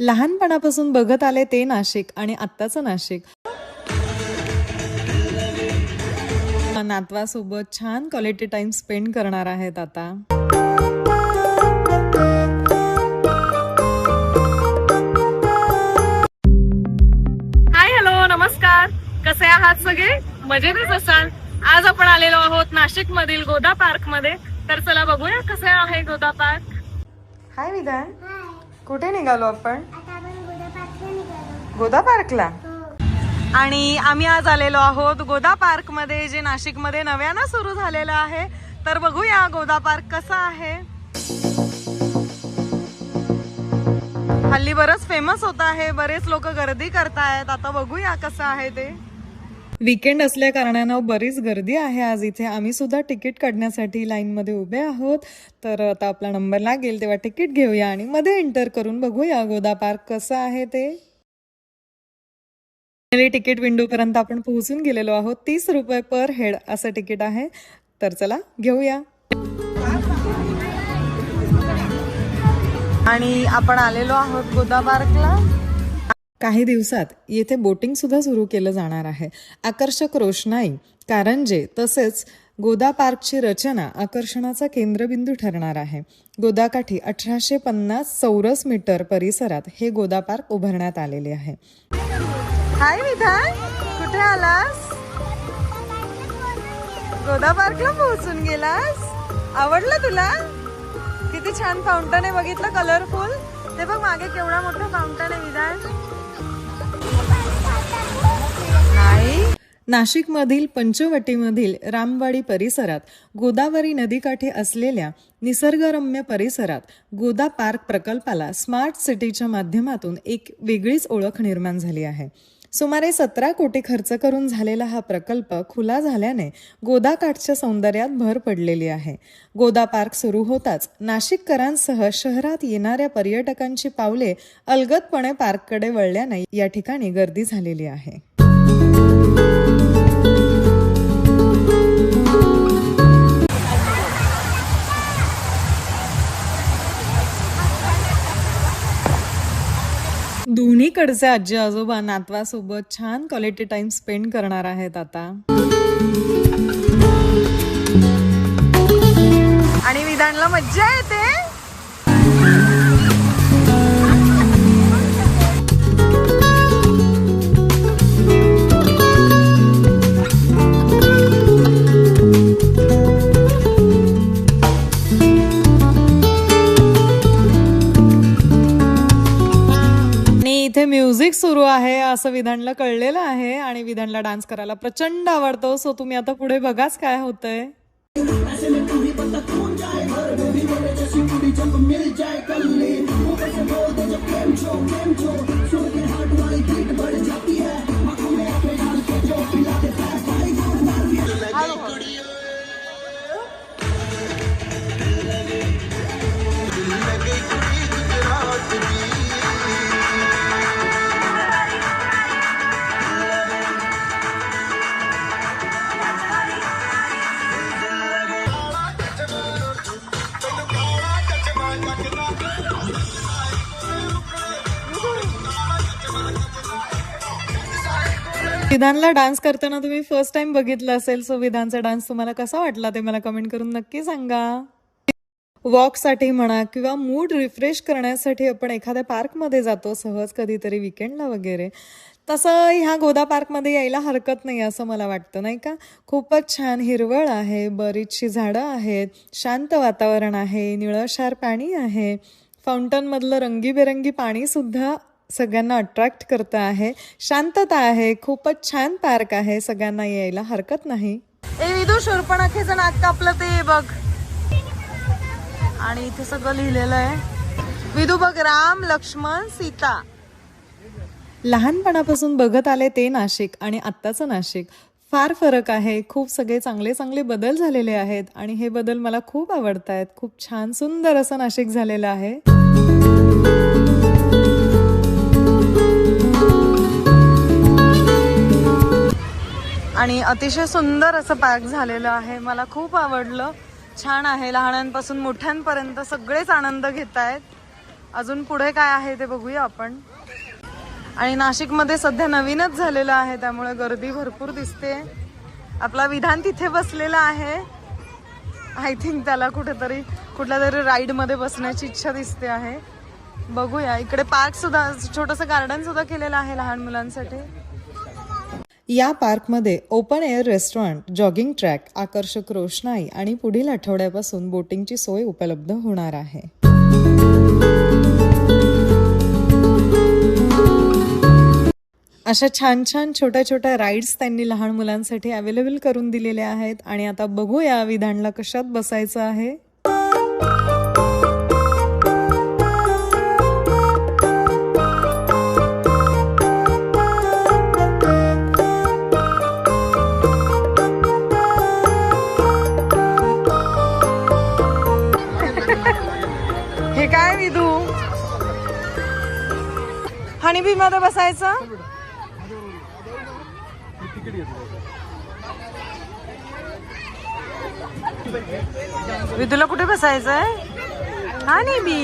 लहानपणापासून बघत आले ते नाशिक आणि आत्ताचं नाशिक. नातवासोबत छान क्वालिटी टाइम स्पेंड करणार आहेत आता. हाय हॅलो नमस्कार. कसे आहात सगळे? मजेतच असाल? आज आपण आलेलो आहोत नाशिक मधील गोदा पार्कमध्ये तर चला बघूया कसे आहे गोदा पार्क. हाय विधान कुठे निघालो आपण? गोदा पार्कला? आणि आम्ही आज आलेलो आहोत गोदा पार्कमध्ये जे नाशिकमध्ये नव्यानं सुरू झालेलं आहे. तर बघूया गोदा पार्क कसा आहे. हल्ली बरंच फेमस होत आहे. बरेच लोक गर्दी करतायत. आता बघूया कसं आहे ते. विकेंड असल्या कारणानं बरीच गर्दी आहे आज. इथे आम्ही सुद्धा तिकीट काढण्यासाठी लाईनमध्ये उभे आहोत. तर आता आपला नंबर लागेल तेव्हा तिकीट घेऊया आणि मध्ये एंटर करून बघूया गोदा पार्क कसं आहे ते. तिकीट विंडोपर्यंत आपण पोहोचून गेलेलो आहोत. तीस रुपये पर हेड असं तिकीट आहे. तर चला घेऊया. आणि आपण आलेलो आहोत गोदा पार्कला काही दिवसात येथे बोटिंगसुद्धा सुरू केलं जाणार आहे. आकर्षक रोषणाई कारंजे तसेच गोदा पार्कची रचना आकर्षणाचा केंद्रबिंदू ठरणार आहे. गोदाकाठी अठराशे पन्नास चौरस मीटर परिसरात हे गोदा पार्क उभारण्यात आलेले आहे. हाय विधान कुठे आलास? गोदा पार्कला पोहोचून गेलास? आवडलं तुला? किती छान फाउंटन आहे. बघितलं कलरफुल ते बघ मागे केवढा मोठा फाउंटन आहे विधान नाशिकमधील पंचवटीमधील रामवाडी परिसरात गोदावरी नदीकाठी असलेल्या निसर्गरम्य परिसरात गोदा पार्क प्रकल्पाला स्मार्ट सिटीच्या माध्यमातून एक वेगळीच ओळख निर्माण झाली आहे. सुमारे सतरा कोटी खर्च करून झालेला हा प्रकल्प खुला झाल्याने गोदाकाठच्या सौंदर्यात भर पडलेली आहे. गोदा पार्क सुरू होताच नाशिककरांसह शहरात येणाऱ्या पर्यटकांची पावले अलगदपणे पार्ककडे वळल्याने या ठिकाणी गर्दी झालेली आहे. दोन्हीकडचे आजी आजोबा नातवासोबत छान क्वालिटी टाइम स्पेंड करणार आहेत आता. आणि विधानला मज्जा येते. म्युझिक सुरू आहे असं विधानला कळलेलं आहे आणि विधानला डान्स करायला प्रचंड आवडतो. सो तुम्ही आता पुढे बघाच काय होतंय. विधानला डान्स करताना तुम्ही फर्स्ट टाइम बघितलं असेल सो विधानचा डान्स तुम्हाला कसा वाटला ते मला कमेंट करून नक्की सांगा. वॉकसाठी म्हणा किंवा मूड रिफ्रेश करण्यासाठी आपण एखाद्या पार्कमध्ये जातो सहज कधीतरी विकेंडला वगैरे तसं ह्या गोदा पार्कमध्ये यायला हरकत नाही असं मला वाटतं नाही का? खूपच छान हिरवळ आहे बरीचशी झाडं आहेत शांत वातावरण आहे निळशार पाणी आहे. फाउंटनमधलं रंगीबेरंगी पाणीसुद्धा सगळ्यांना अट्रॅक्ट करतं आहे. शांतता आहे. खूपच छान पार्क आहे. सगळ्यांना यायला हरकत नाही. ए विदू नाक कापलं ते बघ. आणि इथे सगळं लिहिलेलं आहे. विदू बघ राम लक्ष्मण सीता. लहानपणापासून बघत आले ते नाशिक आणि आत्ताचं नाशिक. फार फरक आहे. खूप सगळे चांगले चांगले बदल झालेले आहेत. आणि हे बदल मला खूप आवडत आहेत खूप छान सुंदर असं नाशिक झालेलं आहे. आणि अतिशय सुंदर असं पार्क झालेलं आहे. मला खूप आवडलं. छान आहे. लहानांपासून मोठ्यांपर्यंत सगळेच आनंद घेत आहेत अजून पुढे काय आहे ते बघूया आपण. आणि नाशिकमध्ये सध्या नवीनच झालेलं आहे त्यामुळे गर्दी भरपूर दिसते. आपला विधान तिथे बसलेला आहे. आय थिंक त्याला कुठेतरी कुठल्या तरी राईडमध्ये बसण्याची इच्छा दिसते आहे. बघूया. इकडे पार्कसुद्धा छोटंसं गार्डनसुद्धा केलेलं आहे लहान मुलांसाठी. या पार्कमध्ये open air restaurant jogging track आकर्षक रोषणाई आणि पुढील आठवड्यापासून बोटिंगची सोय उपलब्ध होणार आहे. अशा छान छान छोट्या छोट्या राईड्स त्यांनी लहान मुलांसाठी अवेलेबल करून दिलेल्या आहेत. आणि आता बघूया विधानला कशात बसायचं आहे. हनीबी मध्ये बसायचं? विदूला कुठे बसायचंय? हनीबी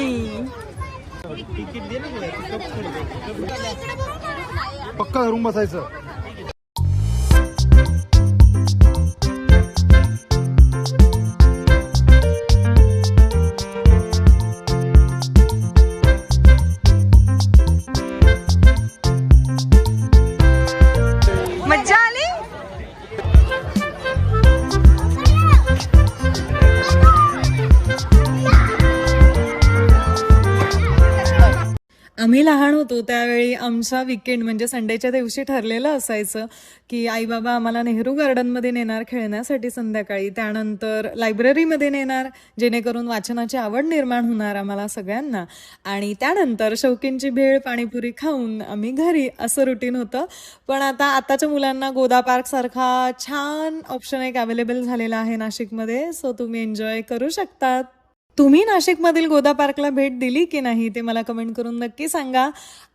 पक्का धरून बसायचं. आम्ही लहान होतो त्यावेळी आमचा विकेंड म्हणजे संडेच्या दिवशी ठरलेलं असायचं की आई बाबा आम्हाला नेहरू गार्डनमध्ये नेणार खेळण्यासाठी संध्याकाळी. त्यानंतर लायब्ररीमध्ये नेणार जेणेकरून वाचनाची आवड निर्माण होणार आम्हाला सगळ्यांना. आणि त्यानंतर शौकींची भेळ पाणीपुरी खाऊन आम्ही घरी असं रुटीन होतं. पण आता आताच्या मुलांना गोदा पार्कसारखा छान ऑप्शन एक अवेलेबल झालेला आहे नाशिकमध्ये. सो तुम्ही एन्जॉय करू शकतात. तुम्ही नाशिकमधील गोदा पार्कला भेट दिली की नाही ते मला कमेंट करून नक्की सांगा.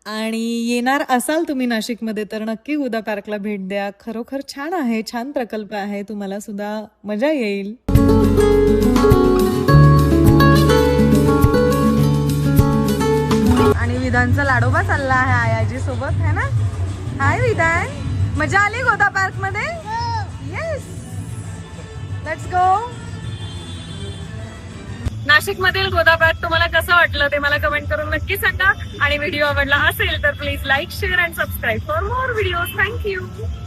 आणि येणार असाल तुम्ही नाशिकमध्ये तर नक्की गोदा पार्कला भेट द्या. खरोखर छान आहे छान प्रकल्प आहे. तुम्हाला सुद्धा मजा येईल. आणि विधानचा लाडोबा चालला आहे आयाजी सोबत है ना? हाय विधान. मजा आली गोदा पार्कमध्ये येस लेट्स गो नाशिक मधील तुम्हाला कसं वाटलं ते मला कमेंट करून नक्की सांगा. आणि व्हिडिओ आवडला असेल तर please like share and subscribe for more video thank you